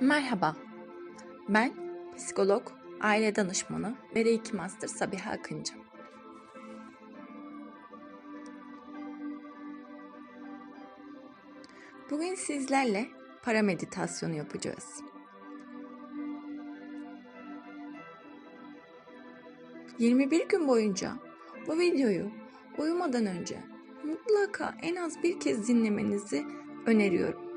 Merhaba, ben psikolog, aile danışmanı ve Reiki Master Sabiha Akıncı. Bugün sizlerle para meditasyonu yapacağız. ...21 gün boyunca bu videoyu uyumadan önce mutlaka en az bir kez dinlemenizi öneriyorum.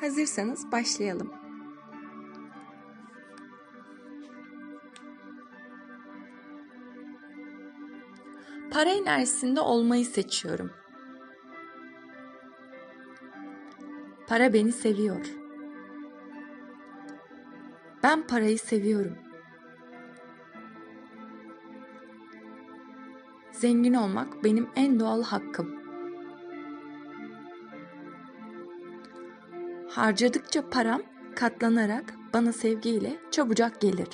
Hazırsanız başlayalım. Para enerjisinde olmayı seçiyorum. Para beni seviyor. Ben parayı seviyorum. Zengin olmak benim en doğal hakkım. Harcadıkça param katlanarak bana sevgiyle çabucak gelir.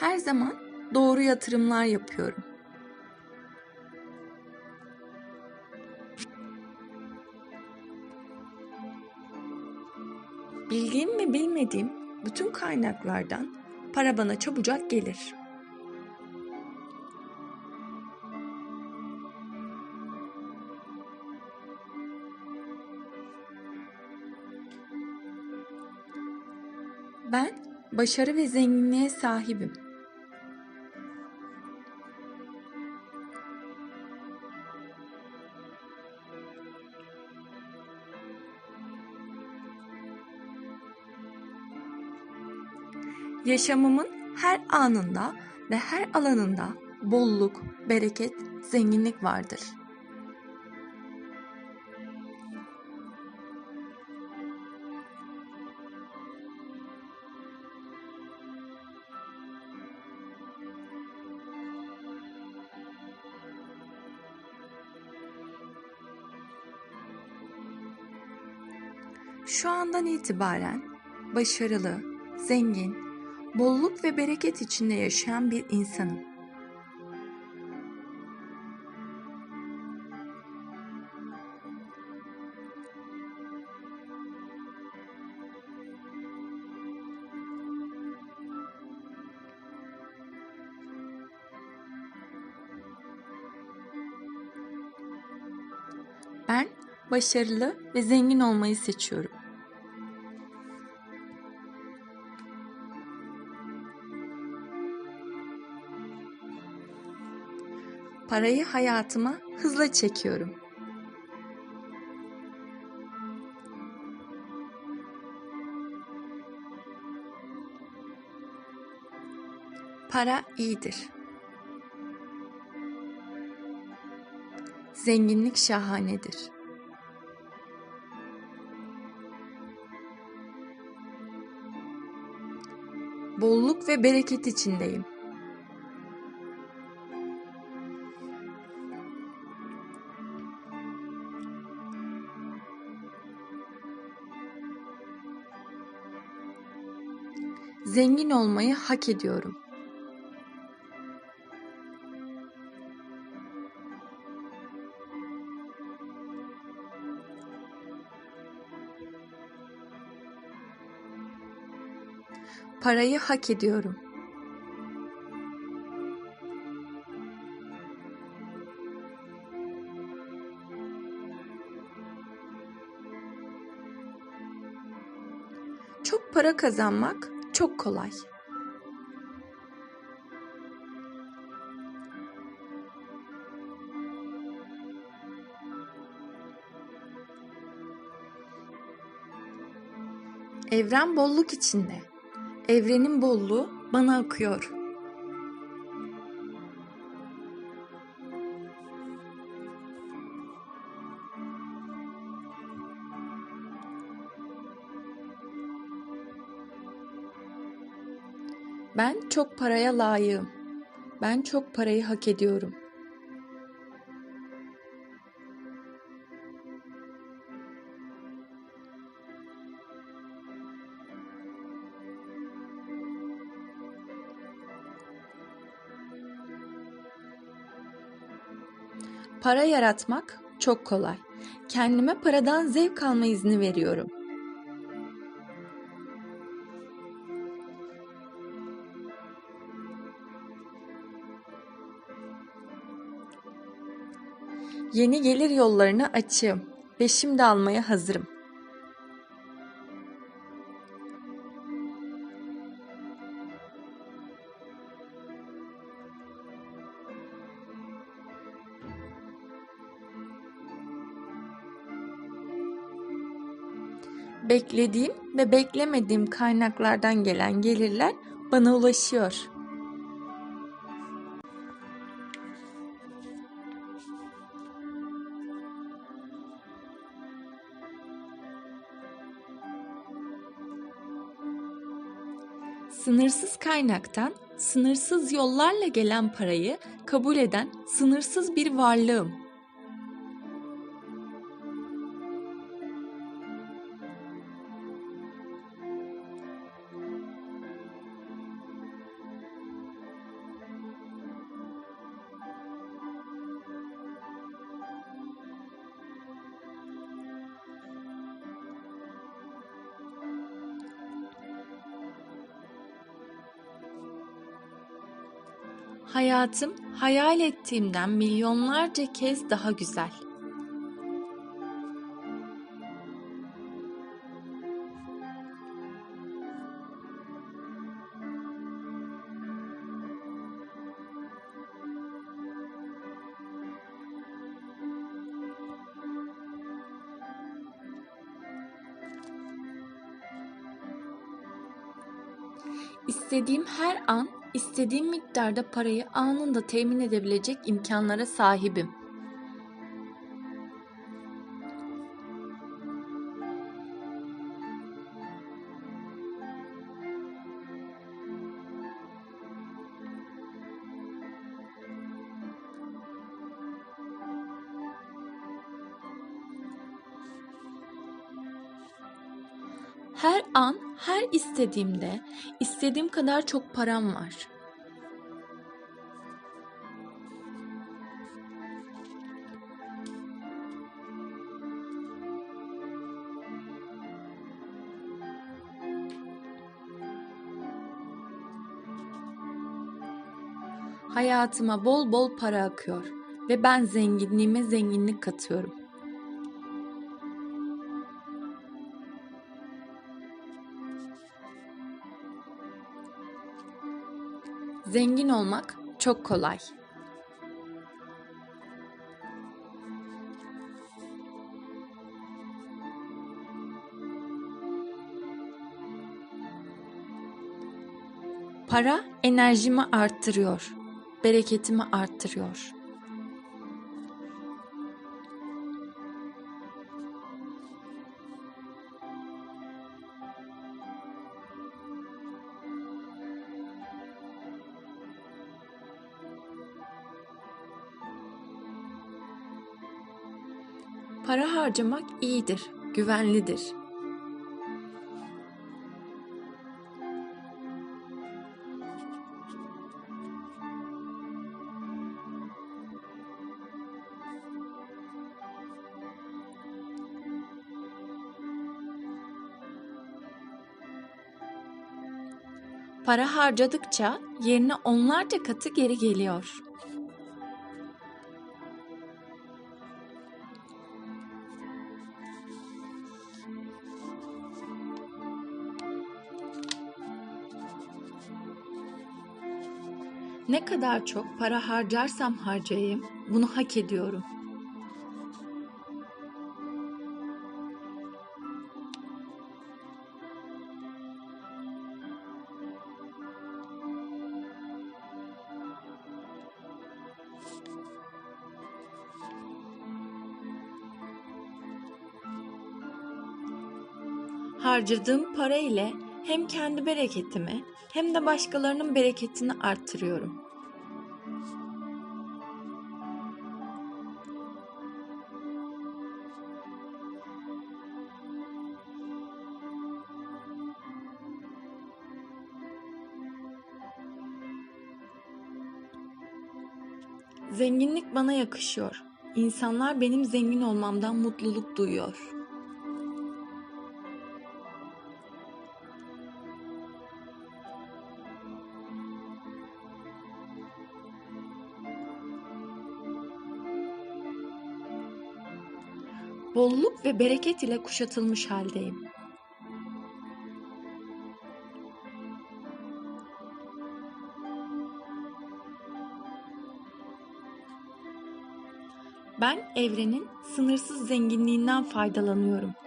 Her zaman doğru yatırımlar yapıyorum. Bildiğim ve bilmediğim bütün kaynaklardan para bana çabucak gelir. Ben başarı ve zenginliğe sahibim. Yaşamımın her anında ve her alanında bolluk, bereket, zenginlik vardır. Şu andan itibaren başarılı, zengin, bolluk ve bereket içinde yaşayan bir insanım. Ben başarılı ve zengin olmayı seçiyorum. Parayı hayatıma hızla çekiyorum. Para iyidir. Zenginlik şahanedir. Bolluk ve bereket içindeyim. Zengin olmayı hak ediyorum. Parayı hak ediyorum. Çok para kazanmak çok kolay. Evren bolluk içinde. Evrenin bolluğu bana akıyor. Ben çok paraya layığım. Ben çok parayı hak ediyorum. Para yaratmak çok kolay. Kendime paradan zevk alma izni veriyorum. Yeni gelir yollarına açığım ve şimdi almaya hazırım. Beklediğim ve beklemediğim kaynaklardan gelen gelirler bana ulaşıyor. Sınırsız kaynaktan sınırsız yollarla gelen parayı kabul eden sınırsız bir varlığım. Hayatım hayal ettiğimden milyonlarca kez daha güzel. İstediğim her an, istediğim miktarda parayı anında temin edebilecek imkanlara sahibim. Her istediğimde, istediğim kadar çok param var. Hayatıma bol bol para akıyor ve ben zenginliğime zenginlik katıyorum. Zengin olmak çok kolay. Para enerjimi arttırıyor, bereketimi arttırıyor. Para harcamak iyidir, güvenlidir. Para harcadıkça yerine onlarca katı geri geliyor. Ne kadar çok para harcarsam harcayayım, bunu hak ediyorum. Harcadığım para ile hem kendi bereketimi hem de başkalarının bereketini arttırıyorum. Zenginlik bana yakışıyor. İnsanlar benim zengin olmamdan mutluluk duyuyor. Bolluk ve bereket ile kuşatılmış haldeyim. Ben evrenin sınırsız zenginliğinden faydalanıyorum.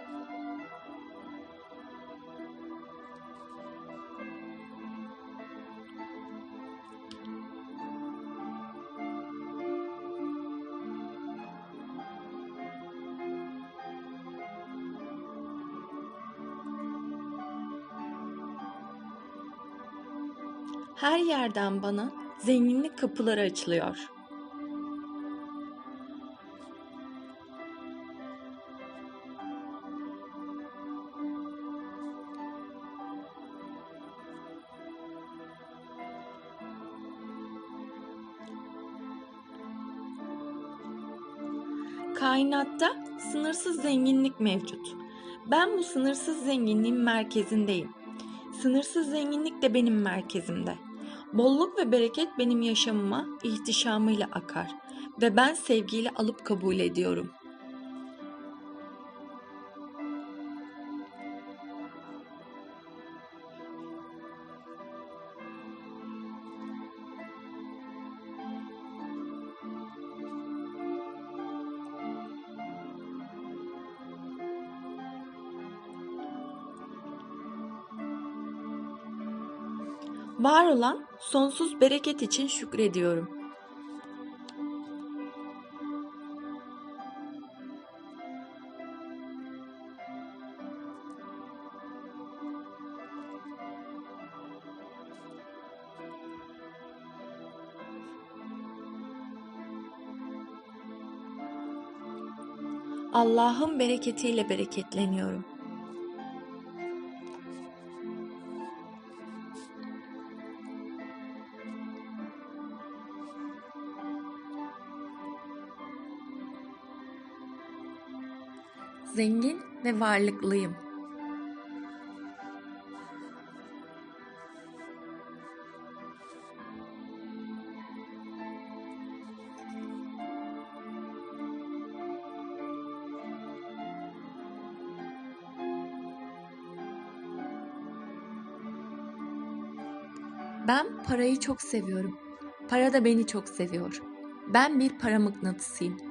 Her yerden bana zenginlik kapıları açılıyor. Kainatta sınırsız zenginlik mevcut. Ben bu sınırsız zenginliğin merkezindeyim. Sınırsız zenginlik de benim merkezimde. Bolluk ve bereket benim yaşamıma ihtişamıyla akar ve ben sevgiyle alıp kabul ediyorum. Var olan sonsuz bereket için şükrediyorum. Allah'ın bereketiyle bereketleniyorum. Zengin ve varlıklıyım. Ben parayı çok seviyorum. Para da beni çok seviyor. Ben bir para mıknatısıyım.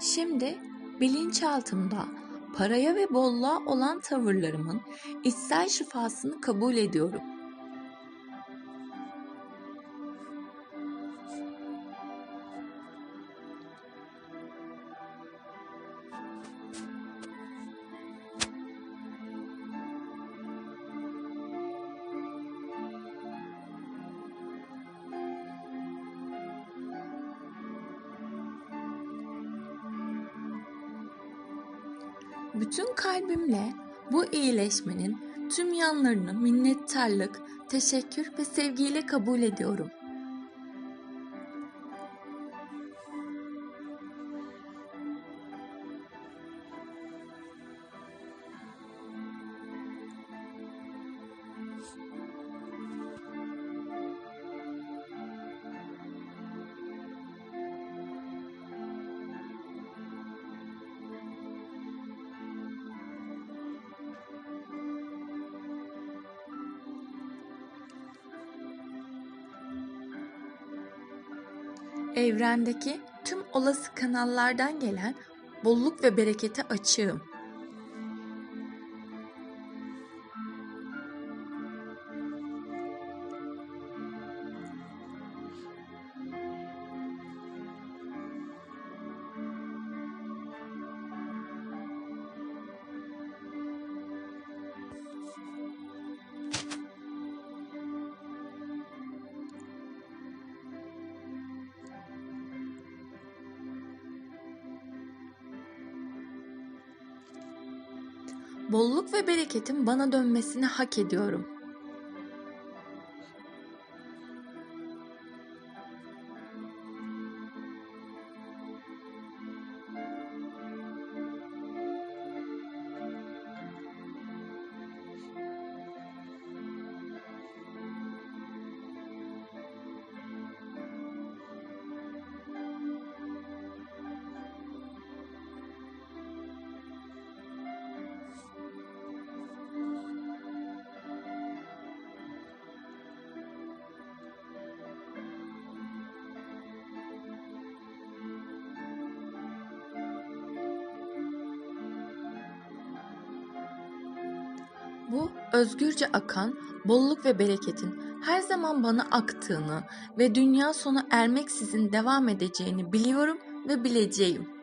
Şimdi bilinçaltımda paraya ve bolluğa olan tavırlarımın içsel şifasını kabul ediyorum. Bütün kalbimle bu iyileşmenin tüm yanlarını minnettarlık, teşekkür ve sevgiyle kabul ediyorum. Evrendeki tüm olası kanallardan gelen bolluk ve berekete açığım. Bolluk ve bereketin bana dönmesini hak ediyorum. Özgürce akan bolluk ve bereketin her zaman bana aktığını ve dünya sona ermeksizin devam edeceğini biliyorum ve bileceğim.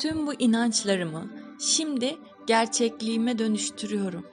Tüm bu inançlarımı şimdi gerçekliğime dönüştürüyorum.